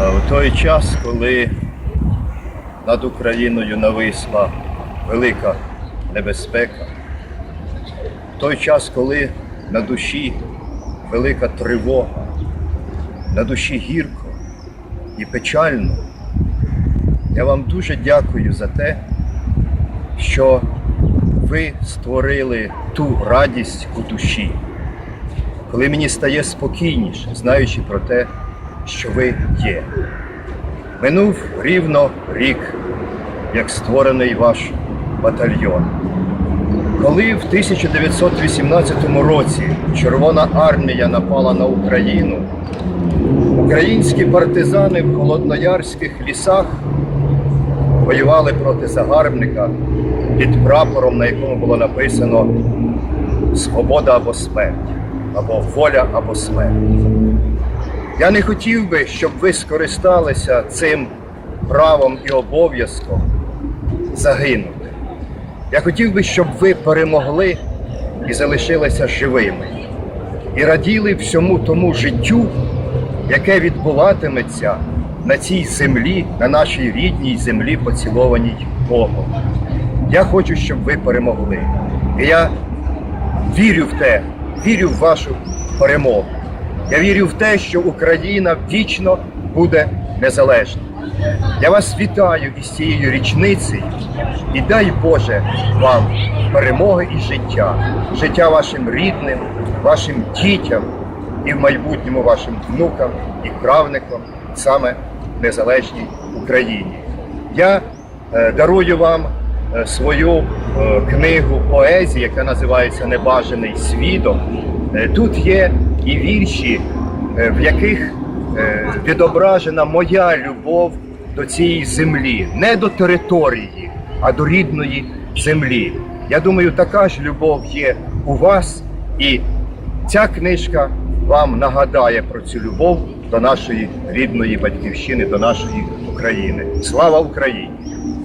А В той час, коли над Україною нависла велика небезпека, в той час, коли на душі велика тривога, на душі гірко і печально, я вам дуже дякую за те, що ви створили ту радість у душі, коли мені стає спокійніше, знаючи про те, що ви є. Минув рівно рік, як створений ваш батальйон. Коли в 1918 році Червона армія напала на Україну, українські партизани в холодноярських лісах воювали проти загарбника під прапором, на якому було написано Свобода або смерть, або воля або смерть. Я не хотів би, щоб ви скористалися цим правом і обов'язком загинути. Я хотів би, щоб ви перемогли і залишилися живими, і раділи всьому тому життю, яке відбуватиметься на цій землі, на нашій рідній землі, поцілованій Богом. Я хочу, щоб ви перемогли. І я вірю в те, вірю в вашу перемогу. Я вірю в те, що Україна вічно буде незалежна. Я вас вітаю із цією річницею і дай Боже вам перемоги і життя, життя вашим рідним, вашим дітям і в майбутньому вашим внукам і правникам саме в незалежній Україні. Я е, дарую вам е, свою е, книгу поезії, яка називається Небажаний свідок. Е, Тут є і вірші, е, в яких е, відображена моя любов до цієї землі, не до території, а до рідної землі. Я думаю, така ж любов є у вас, і ця книжка вам нагадає про цю любов до нашої рідної батьківщини, до нашої України. Слава Україні!